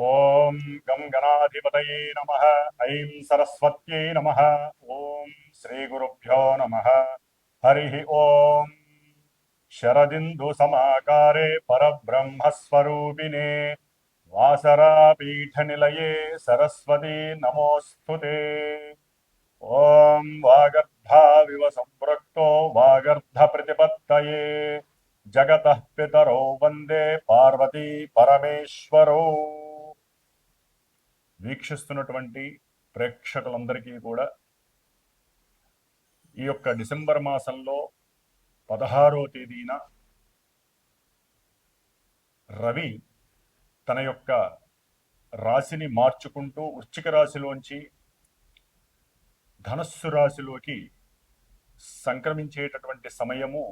ॐ गं गणाधिपतये नम, ऐं सरस्वत्यै नमः नम श्रीगुरुभ्यो नमः। हरिः ॐ। शरदिन्दुसमाकारे वासरापीठ निल सरस्वती नमोस्तु ते। ॐ वागर्धाविव वागर्ध वागर्धप्रतिपत्तये जगतः पितरो वंदे पार्वती परमेश्वरौ। వీక్షిస్తున్నటువంటి ప్రేక్షకులందరికీ కూడా ఈ యొక్క డిసెంబర్ మాసంలో పదహారో తేదీన రవి తన యొక్క రాశిని మార్చుకుంటూ వృశ్చిక రాశిలోంచి ధనస్సు రాశిలోకి సంక్రమించేటటువంటి సమయము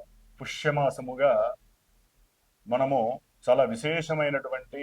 పుష్యమాసముగా మనము చాలా విశేషమైనటువంటి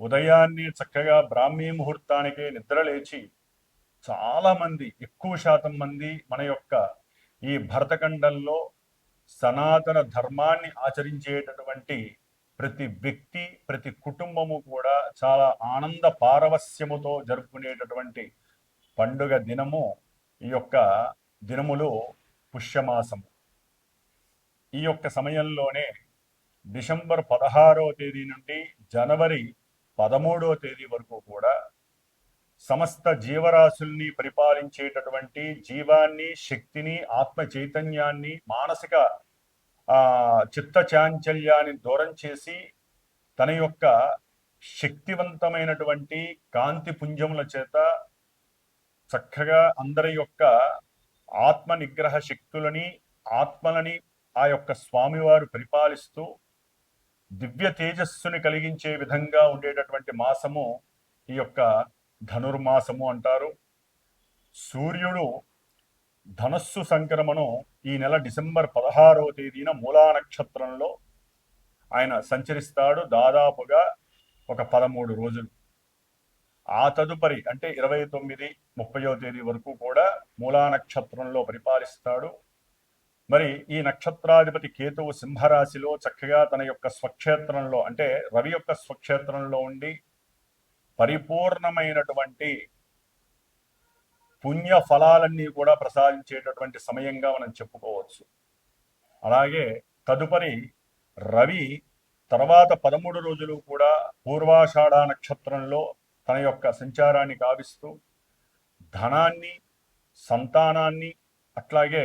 ఉదయాన్నే చక్కగా బ్రాహ్మీ ముహూర్తానికే నిద్రలేచి లేచి చాలామంది ఎక్కువ శాతం మంది మన యొక్క ఈ భరతఖండంలో సనాతన ధర్మాన్ని ఆచరించేటటువంటి ప్రతి వ్యక్తి ప్రతి కుటుంబము కూడా చాలా ఆనంద పారవస్యముతో జరుపుకునేటటువంటి పండుగ దినము ఈ యొక్క దినములు పుష్యమాసము. ఈ యొక్క సమయంలోనే డిసెంబర్ పదహారవ తేదీ నుండి జనవరి పదమూడవ తేదీ వరకు కూడా సమస్త జీవరాశుల్ని పరిపాలించేటటువంటి జీవాన్ని శక్తిని ఆత్మ చైతన్యాన్ని మానసిక చిత్త చాంచల్యాన్ని దూరం చేసి తన యొక్క శక్తివంతమైనటువంటి కాంతి పుంజముల చేత చక్కగా అందరి యొక్క ఆత్మ నిగ్రహ శక్తులని ఆత్మలని ఆ యొక్క స్వామివారు పరిపాలిస్తూ దివ్య తేజస్సుని కలిగించే విధంగా ఉండేటటువంటి మాసము ఈ యొక్క ధనుర్మాసము అంటారు. సూర్యుడు ధనస్సు సంక్రమణం ఈ నెల డిసెంబర్ పదహారవ తేదీన మూలా నక్షత్రంలో ఆయన సంచరిస్తాడు దాదాపుగా ఒక పదమూడు రోజులు. ఆ తదుపరి అంటే ఇరవై తొమ్మిది ముప్పయో తేదీ వరకు కూడా మూలా నక్షత్రంలో పరిపాలిస్తాడు. మరి ఈ నక్షత్రాధిపతి కేతువు సింహరాశిలో చక్కగా తన యొక్క స్వక్షేత్రంలో అంటే రవి యొక్క స్వక్షేత్రంలో ఉండి పరిపూర్ణమైనటువంటి పుణ్య ఫలాలన్నీ కూడా ప్రసాదించేటటువంటి సమయంగా మనం చెప్పుకోవచ్చు. అలాగే తదుపరి రవి తర్వాత పదమూడు రోజులు కూడా పూర్వాషాఢ నక్షత్రంలో తన యొక్క సంచారాన్ని కావిస్తూ ధనాన్ని సంతానాన్ని అట్లాగే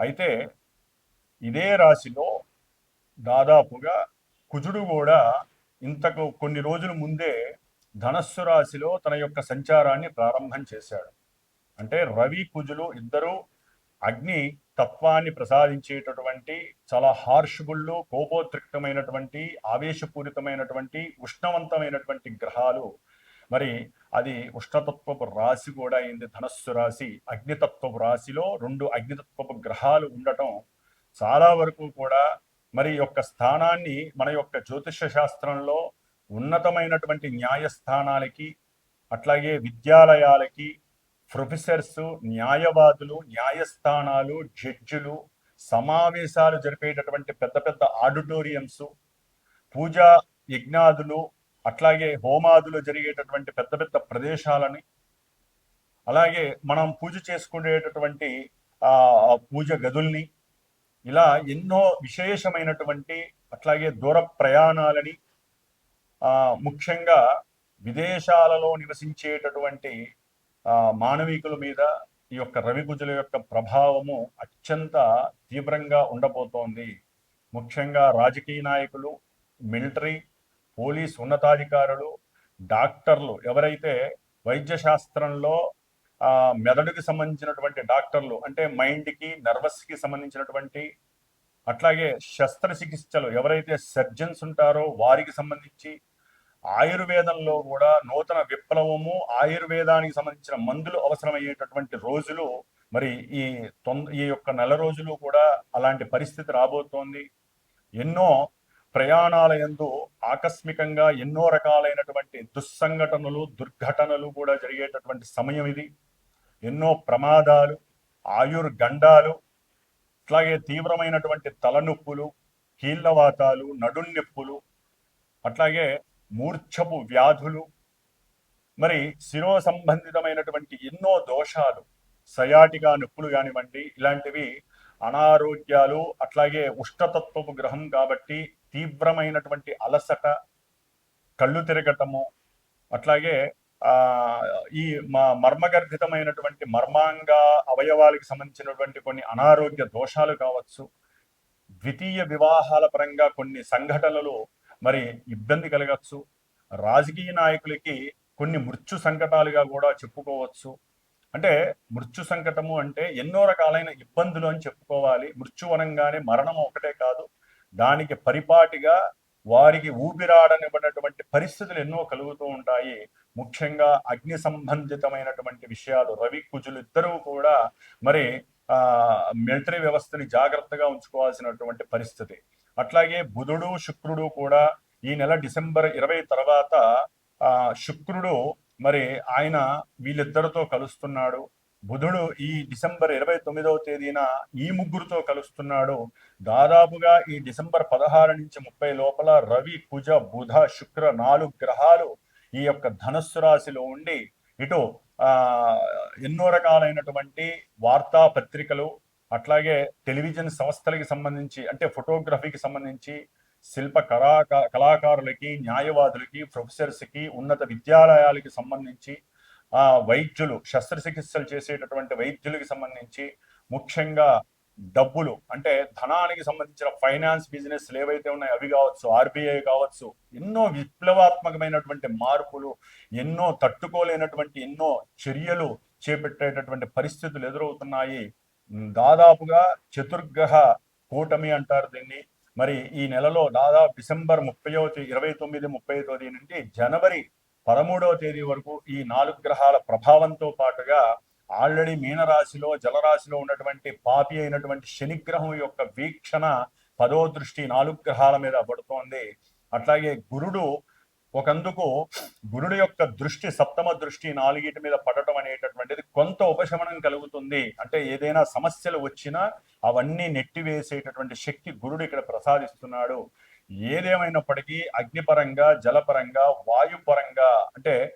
అయితే ఇదే రాశిలో దాదాపుగా కుజుడు కూడా ఇంతకు కొన్ని రోజుల ముందే ధనస్సు రాశిలో తన యొక్క సంచారాన్ని ప్రారంభం చేశాడు. అంటే రవి కుజులు ఇద్దరూ అగ్ని తత్వాన్ని ప్రసాదించేటటువంటి చాలా హార్షుగుళ్ళు కోపోద్రిక్తమైనటువంటి ఆవేశపూరితమైనటువంటి ఉష్ణవంతమైనటువంటి గ్రహాలు. మరి అది ఉష్ణతత్వపు రాశి కూడా అయింది. ధనస్సు రాశి అగ్నితత్వపు రాశిలో రెండు అగ్నితత్వపు గ్రహాలు ఉండటం చాలా వరకు కూడా మరి యొక్క స్థానాన్ని మన యొక్క జ్యోతిష శాస్త్రంలో ఉన్నతమైనటువంటి న్యాయస్థానాలకి అట్లాగే విద్యాలయాలకి ప్రొఫెసర్స్ న్యాయవాదులు న్యాయస్థానాలు జడ్జిలు సమావేశాలు జరిపేటటువంటి పెద్ద పెద్ద ఆడిటోరియంస్ పూజా యజ్ఞాదులు అట్లాగే హోమాదులు జరిగేటటువంటి పెద్ద పెద్ద ప్రదేశాలని అలాగే మనం పూజ చేసుకునేటటువంటి ఆ పూజ గదుల్ని ఇలా ఎన్నో విశేషమైనటువంటి అట్లాగే దూర ప్రయాణాలని ఆ ముఖ్యంగా విదేశాలలో నివసించేటటువంటి మానవీకుల మానవికుల మీద ఈ యొక్క రవి కుజుల యొక్క ప్రభావము అత్యంత తీవ్రంగా ఉండబోతోంది. ముఖ్యంగా రాజకీయ నాయకులు మిలిటరీ పోలీస్ ఉన్నతాధికారులు డాక్టర్లు ఎవరైతే వైద్య శాస్త్రంలో ఆ మెదడుకి సంబంధించినటువంటి డాక్టర్లు అంటే మైండ్కి నర్వస్కి సంబంధించినటువంటి అట్లాగే శస్త్రచికిత్సలు ఎవరైతే సర్జన్స్ ఉంటారో వారికి సంబంధించి ఆయుర్వేదంలో కూడా నూతన విప్లవము ఆయుర్వేదానికి సంబంధించిన మందులు అవసరమయ్యేటటువంటి రోజులు మరి ఈ తొంద ఈ యొక్క నెల రోజులు కూడా అలాంటి పరిస్థితి రాబోతోంది. ఎన్నో ప్రయాణాల ఎందు ఆకస్మికంగా ఎన్నో రకాలైనటువంటి దుస్సంఘటనలు దుర్ఘటనలు కూడా జరిగేటటువంటి సమయం ఇది. ఎన్నో ప్రమాదాలు ఆయుర్గండాలు అట్లాగే తీవ్రమైనటువంటి తలనొప్పులు కీళ్ళవాతాలు నడున్నొప్పులు అట్లాగే మూర్ఛపు వ్యాధులు. మరి శిరో సంబంధితమైనటువంటి ఎన్నో దోషాలు సయాటిగా నొప్పులు కానివ్వండి ఇలాంటివి అనారోగ్యాలు అట్లాగే ఉష్ణతత్వపు గ్రహం కాబట్టి తీవ్రమైనటువంటి అలసట కళ్ళు తిరగటము అట్లాగే ఆ ఈ మా మర్మగర్భితమైనటువంటి మర్మాంగ అవయవాలకు సంబంధించినటువంటి కొన్ని అనారోగ్య దోషాలు కావచ్చు ద్వితీయ వివాహాల పరంగా కొన్ని సంఘటనలు మరి ఇబ్బంది కలగచ్చు రాజకీయ నాయకులకి కొన్ని మృత్యు సంకటాలుగా కూడా చెప్పుకోవచ్చు. అంటే మృత్యు సంకటము అంటే ఎన్నో రకాలైన ఇబ్బందులు అని చెప్పుకోవాలి. మృత్యు అనగానే మరణం ఒకటే కాదు. దానికి పరిపాటిగా వారికి ఊపిరాడనివ్వనటువంటి పరిస్థితులు ఎన్నో కలుగుతూ ఉంటాయి. ముఖ్యంగా అగ్ని సంబంధితమైనటువంటి విషయాలు రవి కుజులు ఇద్దరూ కూడా మరి ఆ మిలిటరీ వ్యవస్థని జాగ్రత్తగా ఉంచుకోవాల్సినటువంటి పరిస్థితి. అట్లాగే బుధుడు శుక్రుడు కూడా ఈ నెల డిసెంబర్ ఇరవై తర్వాత ఆ శుక్రుడు మరి ఆయన వీళ్ళిద్దరితో కలుస్తున్నాడు. బుధుడు ఈ డిసెంబర్ ఇరవై తొమ్మిదవ తేదీన ఈ ముగ్గురుతో కలుస్తున్నాడు. దాదాపుగా ఈ డిసెంబర్ పదహారు నుంచి ముప్పై లోపల రవి కుజ బుధ శుక్ర నాలుగు గ్రహాలు ఈ యొక్క ధనస్సు రాశిలో ఉండి ఇటు ఆ ఎన్నో రకాలైనటువంటి వార్తా పత్రికలు అట్లాగే టెలివిజన్ సంస్థలకి సంబంధించి అంటే ఫోటోగ్రఫీకి సంబంధించి శిల్ప కళాకారులకి న్యాయవాదులకి ప్రొఫెసర్స్కి ఉన్నత విద్యాలయాలకి సంబంధించి ఆ వైద్యులు శస్త్రచికిత్సలు చేసేటటువంటి వైద్యులకి సంబంధించి ముఖ్యంగా డబ్బులు అంటే ధనానికి సంబంధించిన ఫైనాన్స్ బిజినెస్ ఏవైతే ఉన్నాయో అవి కావచ్చు ఆర్బీఐ కావచ్చు ఎన్నో విప్లవాత్మకమైనటువంటి మార్పులు ఎన్నో తట్టుకోలేనటువంటి ఎన్నో చర్యలు చేపట్టేటటువంటి పరిస్థితులు ఎదురవుతున్నాయి. దాదాపుగా చతుర్గ్రహ కూటమి అంటారు దీన్ని. మరి ఈ నెలలో దాదాపు డిసెంబర్ ముప్పైవ ఇరవై తొమ్మిది ముప్పై తేదీ నుండి జనవరి పదమూడవ తేదీ వరకు ఈ నాలుగు గ్రహాల ప్రభావంతో పాటుగా ఆల్రెడీ మీనరాశిలో జలరాశిలో ఉన్నటువంటి పాపి అయినటువంటి శనిగ్రహం యొక్క వీక్షణ పదో దృష్టి నాలుగు గ్రహాల మీద పడుతోంది. అట్లాగే గురుడు ఒకందుకు గురుడు యొక్క దృష్టి సప్తమ దృష్టి నాలుగిటి మీద పడటం అనేటటువంటిది కొంత ఉపశమనం కలుగుతుంది. అంటే ఏదైనా సమస్యలు వచ్చినా అవన్నీ నెట్టివేసేటటువంటి శక్తి గురుడు ఇక్కడ ప్రసాదిస్తున్నాడు. ఏదేమైనప్పటికీ అగ్నిపరంగా జలపరంగా వాయుపరంగా అంటే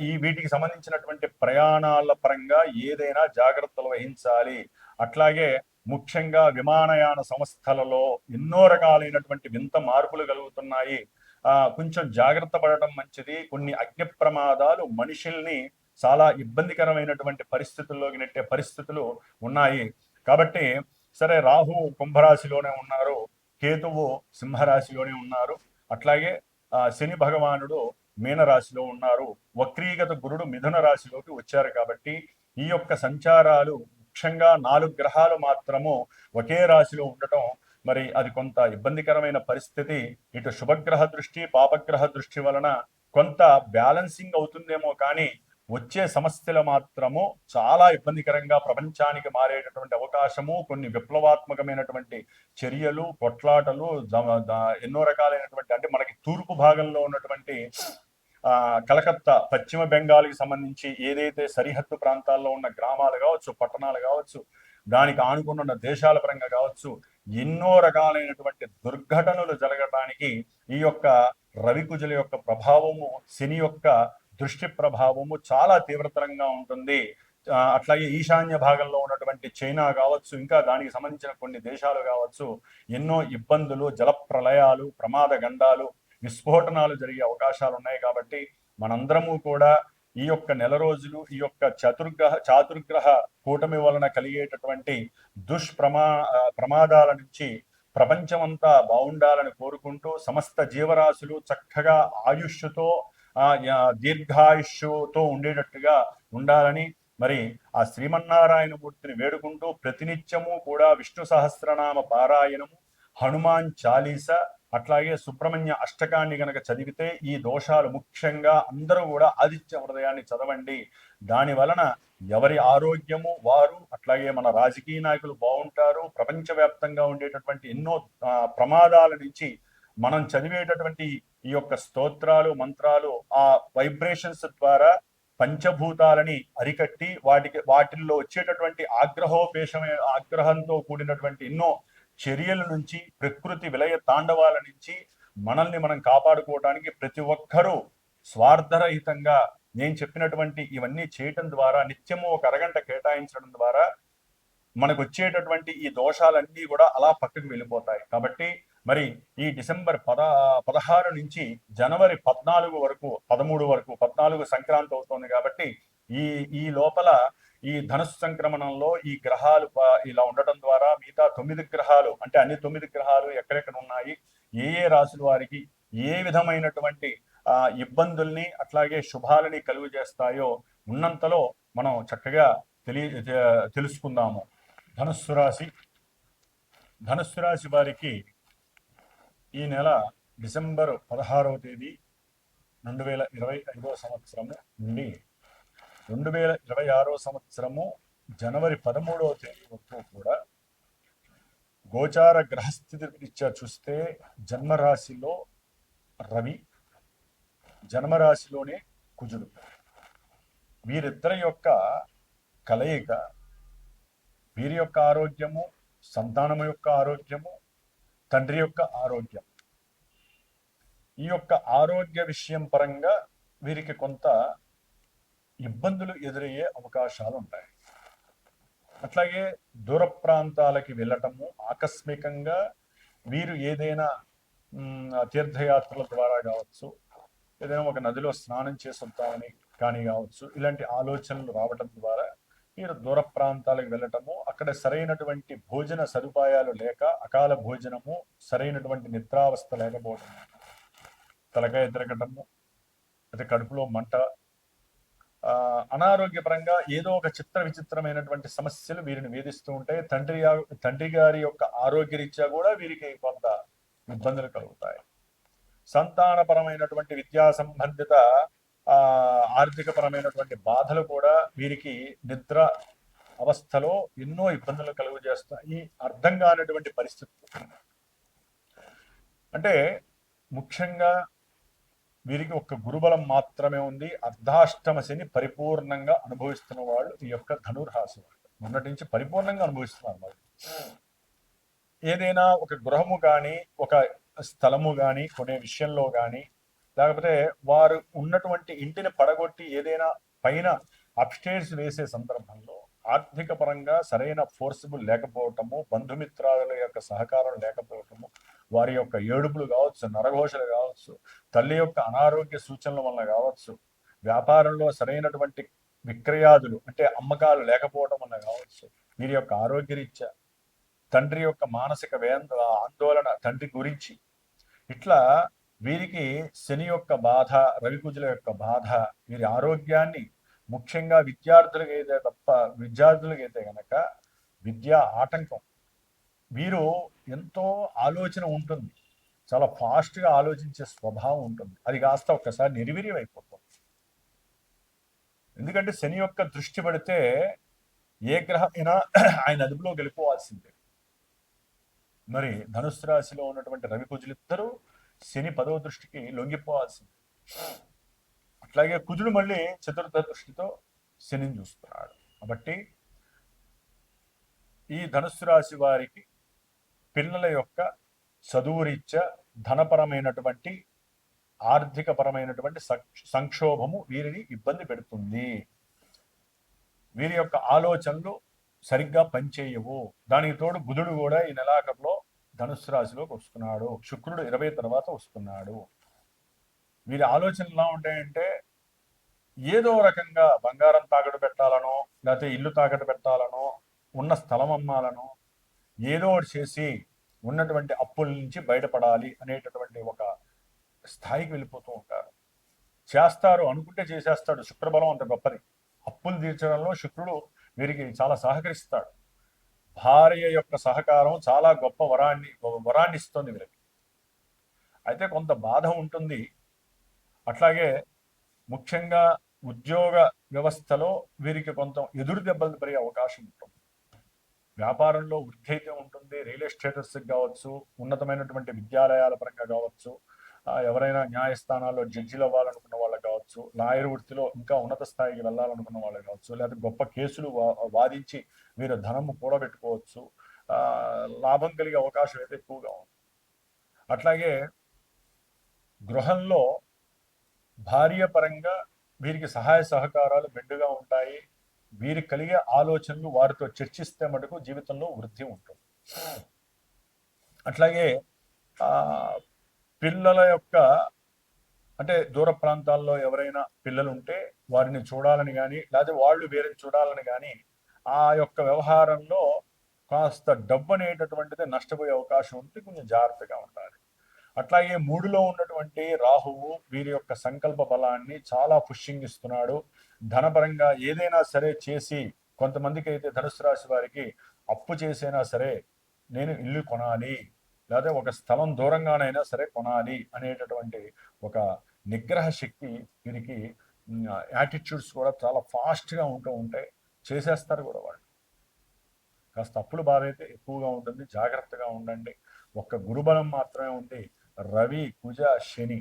ఈ వీటికి సంబంధించినటువంటి ప్రయాణాల పరంగా ఏదైనా జాగ్రత్తలు వహించాలి. అట్లాగే ముఖ్యంగా విమానయాన సంస్థలలో ఎన్నో రకాలైనటువంటి వింత మార్పులు కలుగుతున్నాయి. ఆ కొంచెం జాగ్రత్త పడటం మంచిది. కొన్ని అగ్ని ప్రమాదాలు మనుషుల్ని చాలా ఇబ్బందికరమైనటువంటి పరిస్థితుల్లోకి నెట్టే పరిస్థితులు ఉన్నాయి. కాబట్టి సరే రాహు కుంభరాశిలోనే ఉన్నారు. కేతువు సింహరాశిలోనే ఉన్నారు. అట్లాగే శని భగవానుడు మీనరాశిలో ఉన్నారు. వక్రీగత గురుడు మిథున రాశిలోకి వచ్చారు కాబట్టి ఈ యొక్క సంచారాలు ముఖ్యంగా నాలుగు గ్రహాలు మాత్రము ఒకే రాశిలో ఉండటం మరి అది కొంత ఇబ్బందికరమైన పరిస్థితి. ఇటు శుభగ్రహ దృష్టి పాపగ్రహ దృష్టి వలన కొంత బ్యాలెన్సింగ్ అవుతుందేమో కానీ వచ్చే సమస్యలు మాత్రము చాలా ఇబ్బందికరంగా ప్రపంచానికి మారేటటువంటి అవకాశము కొన్ని విప్లవాత్మకమైనటువంటి చర్యలు కొట్లాటలు ఎన్నో రకాలైనటువంటి అంటే మనకి తూర్పు భాగంలో ఉన్నటువంటి ఆ, కలకత్తా పశ్చిమ బెంగాల్కి సంబంధించి ఏదైతే సరిహద్దు ప్రాంతాల్లో ఉన్న గ్రామాలు కావచ్చు పట్టణాలు కావచ్చు దానికి ఆనుకున్న ఉన్న దేశాల పరంగా కావచ్చు ఎన్నో రకాలైనటువంటి దుర్ఘటనలు జరగడానికి ఈ యొక్క రవికుజుల యొక్క ప్రభావము శని యొక్క దృష్టి ప్రభావము చాలా తీవ్రతరంగా ఉంటుంది. అట్లాగే ఈశాన్య భాగంలో ఉన్నటువంటి చైనా కావచ్చు ఇంకా దానికి సంబంధించిన కొన్ని దేశాలు కావచ్చు ఎన్నో ఇబ్బందులు జలప్రలయాలు ప్రమాద గండాలు విస్ఫోటనాలు జరిగే అవకాశాలు ఉన్నాయి కాబట్టి మనందరము కూడా ఈ యొక్క నెల రోజులు ఈ యొక్క చతుర్గ్రహ చాతుర్గ్రహ కూటమి వలన కలిగేటటువంటి దుష్ప్రమా ప్రమాదాల నుంచి ప్రపంచమంతా బాగుండాలని కోరుకుంటూ సమస్త జీవరాశులు చక్కగా ఆయుష్తో దీర్ఘాయుష్తో ఉండేటట్టుగా ఉండాలని మరి ఆ శ్రీమన్నారాయణ మూర్తిని వేడుకుంటూ ప్రతినిత్యము కూడా విష్ణు సహస్రనామ పారాయణము హనుమాన్ చాలీస అట్లాగే సుబ్రహ్మణ్య అష్టకాన్ని గనక చదివితే ఈ దోషాలు ముఖ్యంగా అందరూ కూడా ఆదిత్య హృదయాన్ని చదవండి. దాని వలన ఎవరి ఆరోగ్యము వారు అట్లాగే మన రాజకీయ నాయకులు బాగుంటారు ప్రపంచవ్యాప్తంగా ఉండేటటువంటి ఎన్నో ప్రమాదాల నుంచి మనం చదివేటటువంటి ఈ యొక్క స్తోత్రాలు మంత్రాలు ఆ వైబ్రేషన్స్ ద్వారా పంచభూతాలని అరికట్టి వాటికి వాటిల్లో వచ్చేటటువంటి ఆగ్రహోపేషమే ఆగ్రహంతో కూడినటువంటి ఎన్నో చర్యల నుంచి ప్రకృతి విలయ తాండవాల నుంచి మనల్ని మనం కాపాడుకోవడానికి ప్రతి ఒక్కరూ స్వార్థరహితంగా నేను చెప్పినటువంటి ఇవన్నీ చేయటం ద్వారా నిత్యము ఒక అరగంట కేటాయించడం ద్వారా మనకు వచ్చేటటువంటి ఈ దోషాలన్నీ కూడా అలా పక్కకు వెళ్ళిపోతాయి. కాబట్టి మరి ఈ డిసెంబర్ పద పదహారు నుంచి జనవరి పద్నాలుగు వరకు పదమూడు వరకు పద్నాలుగు సంక్రాంతి అవుతోంది కాబట్టి ఈ ఈ లోపల ఈ ధనుసు సంక్రమణంలో ఈ గ్రహాలు ఇలా ఉండటం ద్వారా మిగతా తొమ్మిది గ్రహాలు అంటే అన్ని తొమ్మిది గ్రహాలు ఎక్కడెక్కడ ఉన్నాయి ఏ ఏ రాశుల వారికి ఏ విధమైనటువంటి ఆ ఇబ్బందుల్ని అట్లాగే శుభాలని కలుగు చేస్తాయో ఉన్నంతలో మనం చక్కగా తెలియ తెలుసుకుందాము. ధనుస్సు రాశి ధనుస్సు రాశి వారికి ఈ నెల డిసెంబర్ పదహారవ తేదీ రెండు వేల ఇరవై ఐదో సంవత్సరము నుండి రెండు వేల ఇరవై ఆరో సంవత్సరము జనవరి పదమూడవ తేదీ వరకు కూడా గోచార గ్రహస్థితి రీత్యా చూస్తే జన్మరాశిలో రవి జన్మరాశిలోనే కుజుడు. వీరిద్దరి యొక్క కలయిక వీరి యొక్క ఆరోగ్యము సంతానము యొక్క ఆరోగ్యము తండ్రి యొక్క ఆరోగ్యం. ఈ యొక్క ఆరోగ్య విషయం పరంగా వీరికి కొంత ఇబ్బందులు ఎదురయ్యే అవకాశాలు ఉంటాయి అట్లాగే దూర ప్రాంతాలకి వెళ్ళటము ఆకస్మికంగా వీరు ఏదైనా తీర్థయాత్రల ద్వారా కావచ్చు ఏదైనా ఒక నదిలో స్నానం చేసి వస్తామని కానీ కావచ్చు ఇలాంటి ఆలోచనలు రావటం ద్వారా మీరు దూర ప్రాంతాలకు వెళ్ళటము అక్కడ సరైనటువంటి భోజన సదుపాయాలు లేక అకాల భోజనము సరైనటువంటి నిద్రావస్థ లేకపోవటము తలకాయ తిరగటము అయితే కడుపులో మంట ఆ, అనారోగ్యపరంగా ఏదో ఒక చిత్ర విచిత్రమైనటువంటి సమస్యలు వీరిని వేధిస్తూ ఉంటాయి. తండ్రి తండ్రి గారి యొక్క ఆరోగ్యరీత్యా కూడా వీరికి కొంత ఇబ్బందులు కలుగుతాయి. సంతానపరమైనటువంటి విద్యా సంబంధిత ఆర్థిక పరమైనటువంటి బాధలు కూడా వీరికి నిద్ర అవస్థలో ఎన్నో ఇబ్బందులు కలుగు చేస్తాయి అర్థం కానటువంటి పరిస్థితులు అంటే ముఖ్యంగా వీరికి ఒక గురుబలం మాత్రమే ఉంది. అర్ధాష్టమ శని పరిపూర్ణంగా అనుభవిస్తున్న వాళ్ళు ఈ యొక్క ధనుర్హాసి వాళ్ళు. మొన్నటి నుంచి పరిపూర్ణంగా అనుభవిస్తున్నారు వాళ్ళు. ఏదైనా ఒక గృహము కానీ ఒక స్థలము కానీ కొనే విషయంలో కానీ లేకపోతే వారు ఉన్నటువంటి ఇంటిని పడగొట్టి ఏదైనా పైన అప్స్టేర్స్ వేసే సందర్భంలో ఆర్థిక పరంగా సరైన ఫోర్సిబుల్ లేకపోవటము బంధుమిత్రాల యొక్క సహకారం లేకపోవటము వారి యొక్క ఏడుపులు కావచ్చు నరఘోషలు కావచ్చు తల్లి యొక్క అనారోగ్య సూచనల వలన కావచ్చు వ్యాపారంలో సరైనటువంటి విక్రయాదులు అంటే అమ్మకాలు లేకపోవడం వల్ల కావచ్చు వీరి యొక్క ఆరోగ్యరీత్యా తండ్రి యొక్క మానసిక వేంద ఆందోళన తండ్రి గురించి ఇట్లా వీరికి శని యొక్క బాధ రవికుజుల యొక్క బాధ వీరి ఆరోగ్యాన్ని ముఖ్యంగా విద్యార్థులకు అయితే తప్ప విద్యార్థులకు అయితే గనక విద్యా ఆటంకం. వీరు ఎంతో ఆలోచన ఉంటుంది. చాలా ఫాస్ట్గా ఆలోచించే స్వభావం ఉంటుంది. అది కాస్త ఒక్కసారి నిర్వీర్యం అయిపోతుంది ఎందుకంటే శని యొక్క దృష్టి పడితే ఏ గ్రహమైనా ఆయన అదుపులో వెళ్ళిపోవాల్సిందే. మరి ధనుసు రాశిలో ఉన్నటువంటి రవి కుజులిద్దరూ శని పదవ దృష్టికి లొంగిపోవాల్సింది. అట్లాగే కుజుడు మళ్ళీ చతుర్థ దృష్టితో శనిని చూస్తున్నాడు. కాబట్టి ఈ ధనుస్సు రాశి వారికి పిల్లల యొక్క చదువు రీత్యా ధనపరమైనటువంటి ఆర్థిక పరమైనటువంటి సంక్షోభము వీరిని ఇబ్బంది పెడుతుంది. వీరి యొక్క ఆలోచనలు సరిగ్గా పనిచేయవు. దానికి తోడు బుధుడు కూడా ఈ నెలాఖరులో ధనుస్సు రాశిలోకి వస్తున్నాడు. శుక్రుడు ఇరవై తర్వాత వస్తున్నాడు. వీరి ఆలోచనలు ఎలా ఉంటాయంటే ఏదో రకంగా బంగారం తాకట్టు పెట్టాలనో లేకపోతే ఇల్లు తాకట్టు పెట్టాలనో ఉన్న స్థలం అమ్మాలనో ఏదో ఒకటి చేసి ఉన్నటువంటి అప్పుల నుంచి బయటపడాలి అనేటటువంటి ఒక స్థాయికి వెళ్ళిపోతూ ఉంటారు. చేస్తారు అనుకుంటే చేసేస్తాడు. శుక్రబలం అంత గొప్పది. అప్పులు తీర్చడంలో శుక్రుడు వీరికి చాలా సహకరిస్తాడు. భార్య యొక్క సహకారం చాలా గొప్ప వరాన్ని వరాన్ని ఇస్తుంది వీరికి అయితే కొంత బాధ ఉంటుంది. అట్లాగే ముఖ్యంగా ఉద్యోగ వ్యవస్థలో వీరికి కొంత ఎదురు దెబ్బలు పడే అవకాశం ఉంటుంది. వ్యాపారంలో వృద్ధి అయితే ఉంటుంది. రియల్ ఎస్టేటర్స్కి కావచ్చు ఉన్నతమైనటువంటి విద్యాలయాల పరంగా కావచ్చు ఎవరైనా న్యాయస్థానాల్లో జడ్జిలు అవ్వాలనుకున్న వాళ్ళు కావచ్చు లాయర్ వృత్తిలో ఇంకా ఉన్నత స్థాయికి వెళ్ళాలనుకున్న వాళ్ళు కావచ్చు లేదా గొప్ప కేసులు వాదించి వీరు ధనము కూడబెట్టుకోవచ్చు ఆ, లాభం కలిగే అవకాశం అయితే ఎక్కువగా ఉంది. అట్లాగే గృహంలో భార్య పరంగా వీరికి సహాయ సహకారాలు మెండుగా ఉంటాయి. వీరికి కలిగే ఆలోచనలు వారితో చర్చిస్తే మటుకు జీవితంలో వృద్ధి ఉంటుంది. అట్లాగే ఆ పిల్లల యొక్క అంటే దూర ప్రాంతాల్లో ఎవరైనా పిల్లలు ఉంటే వారిని చూడాలని కానీ లేకపోతే వాళ్ళు వేరే చూడాలని కానీ ఆ యొక్క వ్యవహారంలో కాస్త డబ్బు అనేటటువంటిది నష్టపోయే అవకాశం ఉంటే కొంచెం జాగ్రత్తగా ఉండాలి. అట్లాగే మూడులో ఉన్నటువంటి రాహువు వీరి యొక్క సంకల్ప బలాన్ని చాలా పుష్యింగ్ ఇస్తున్నాడు. ధనపరంగా ఏదైనా సరే చేసి కొంతమందికి అయితే ధనుసు రాశి వారికి అప్పు చేసైనా సరే నేను ఇల్లు కొనాలి లేదా ఒక స్థలం దూరంగానైనా సరే కొనాలి అనేటటువంటి ఒక నిగ్రహ శక్తి వీరికి యాటిట్యూడ్స్ కూడా చాలా ఫాస్ట్గా ఉంటూ ఉంటాయి చేసేస్తారు కూడా వాళ్ళు. కాస్త తప్పులు బాధ అయితే ఎక్కువగా ఉంటుంది జాగ్రత్తగా ఉండండి. ఒక్క గురుబలం మాత్రమే ఉంది. రవి కుజ శని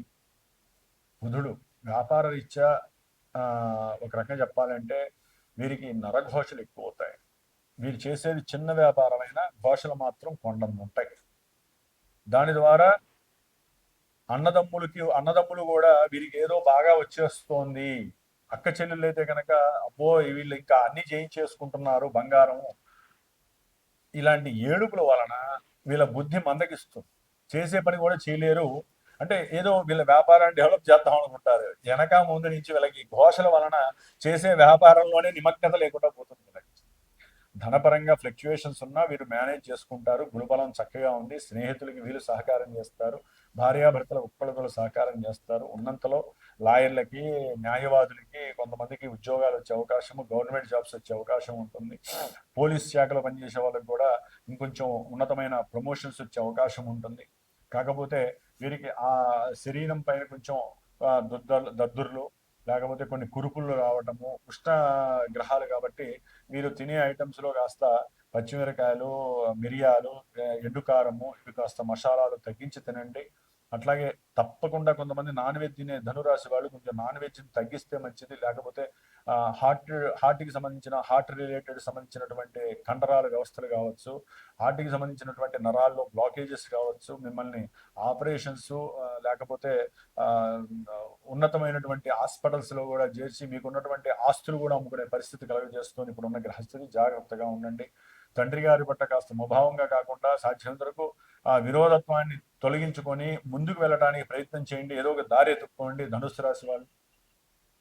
బుధుడు వ్యాపార రీత్యా ఒక రకంగా చెప్పాలంటే వీరికి నరఘోషలు ఎక్కువ అవుతాయి వీరు చేసేది చిన్న వ్యాపారమైన ఘోషలు మాత్రం కొండంత ఉంటాయి దాని ద్వారా అన్నదమ్ములకి అన్నదమ్ములు కూడా వీరికి ఏదో బాగా వచ్చేస్తోంది. అక్క చెల్లెళ్ళు అయితే కనుక అబ్బో వీళ్ళు ఇంకా అన్ని చేయించేసుకుంటున్నారు బంగారం. ఇలాంటి ఏడుపుల వలన వీళ్ళ బుద్ధి మందగిస్తుంది. చేసే పని కూడా చేయలేరు. అంటే ఏదో వీళ్ళ వ్యాపారాన్ని డెవలప్ చేద్దాం అనుకుంటారు. వెనక ముందు నుంచి వీళ్ళకి ఘోషల వలన చేసే వ్యాపారంలోనే నిమగ్నత లేకుండా పోతుంది. ధనపరంగా ఫ్లక్చుయేషన్స్ ఉన్నా వీరు మేనేజ్ చేసుకుంటారు. గురుబలం చక్కగా ఉంది స్నేహితులకి వీళ్ళు సహకారం చేస్తారు. భార్యాభర్తల ఒక్కళ్ళొకళ్ళు సహకారం చేస్తారు. ఉన్నంతలో లాయర్లకి న్యాయవాదులకి కొంతమందికి ఉద్యోగాలు వచ్చే అవకాశము గవర్నమెంట్ జాబ్స్ వచ్చే అవకాశం ఉంటుంది. పోలీస్ శాఖలో పనిచేసే వాళ్ళకి కూడా ఇంకొంచెం ఉన్నతమైన ప్రమోషన్స్ వచ్చే అవకాశం ఉంటుంది. కాకపోతే వీరికి ఆ శరీరం పైన కొంచెం ఆ, దద్దుర్లు లేకపోతే కొన్ని కురుపులు రావటము ఉష్ణ గ్రహాలు కాబట్టి మీరు తినే ఐటమ్స్లో కాస్త పచ్చిమిరకాయలు మిరియాలు ఎండుకారము ఇవి కాస్త మసాలాలు తగ్గించి తినండి. అట్లాగే తప్పకుండా కొంతమంది నాన్ వెజ్ తినే ధనురాశి వాళ్ళు కొంచెం నాన్ వెజ్ తగ్గిస్తే మంచిది. లేకపోతే హార్ట్ హార్ట్కి సంబంధించిన హార్ట్ రిలేటెడ్ సంబంధించినటువంటి కండరాల వ్యవస్థలు కావచ్చు హార్ట్కి సంబంధించినటువంటి నరాల్లో బ్లాకేజెస్ కావచ్చు మిమ్మల్ని ఆపరేషన్స్ లేకపోతే ఉన్నతమైనటువంటి హాస్పిటల్స్లో కూడా చేర్చి మీకున్నటువంటి ఆస్తులు కూడా అమ్ముకునే పరిస్థితి కలుగజేస్తుంది. ఇప్పుడు ఉన్న గ్రహస్థితి జాగ్రత్తగా ఉండండి. తండ్రి గారి పట్ల కాస్త ముభావంగా కాకుండా సాధ్యమైనంత వరకు ఆ విరోధత్వాన్ని తొలగించుకొని ముందుకు వెళ్ళడానికి ప్రయత్నం చేయండి. ఏదో ఒక దారి ఎత్తుక్కోండి. ధనుసు రాశి వాళ్ళు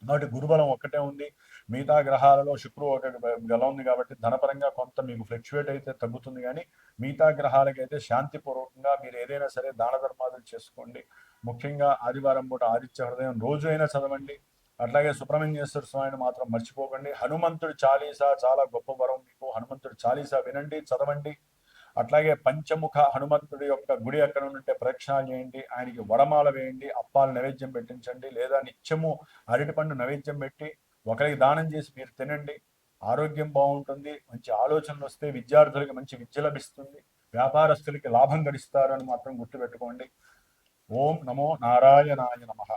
కాబట్టి గురుబలం ఒక్కటే ఉంది. మిగతా గ్రహాలలో శుక్రు ఒక గల ఉంది కాబట్టి ధనపరంగా కొంత మీకు ఫ్లక్చువేట్ అయితే తగ్గుతుంది కానీ మిగతా గ్రహాలకైతే శాంతిపూర్వకంగా మీరు ఏదైనా సరే దాన ధర్మాదులు చేసుకోండి. ముఖ్యంగా ఆదివారం పూట ఆదిత్య హృదయం రోజు అయినా చదవండి. అట్లాగే సుబ్రహ్మణ్యేశ్వర స్వామిని మాత్రం మర్చిపోకండి. హనుమంతుడి చాలీసా చాలా గొప్ప వరం మీకు. హనుమంతుడి చాలీసా వినండి చదవండి. అట్లాగే పంచముఖ హనుమంతుడి యొక్క గుడి ఎక్కడ ఉంటే ప్రదక్షిణాలు చేయండి ఆయనకి వడమాల వేయండి అప్పాలు నైవేద్యం పెట్టించండి లేదా నిత్యము అరటిపండు నైవేద్యం పెట్టి ఒకరికి దానం చేసి మీరు తినండి. ఆరోగ్యం బాగుంటుంది మంచి ఆలోచనలు వస్తే విద్యార్థులకి మంచి విద్య లభిస్తుంది వ్యాపారస్తులకి లాభం గడిస్తారు అని మాత్రం గుర్తుపెట్టుకోండి. ఓం నమో నారాయణాయ నమః.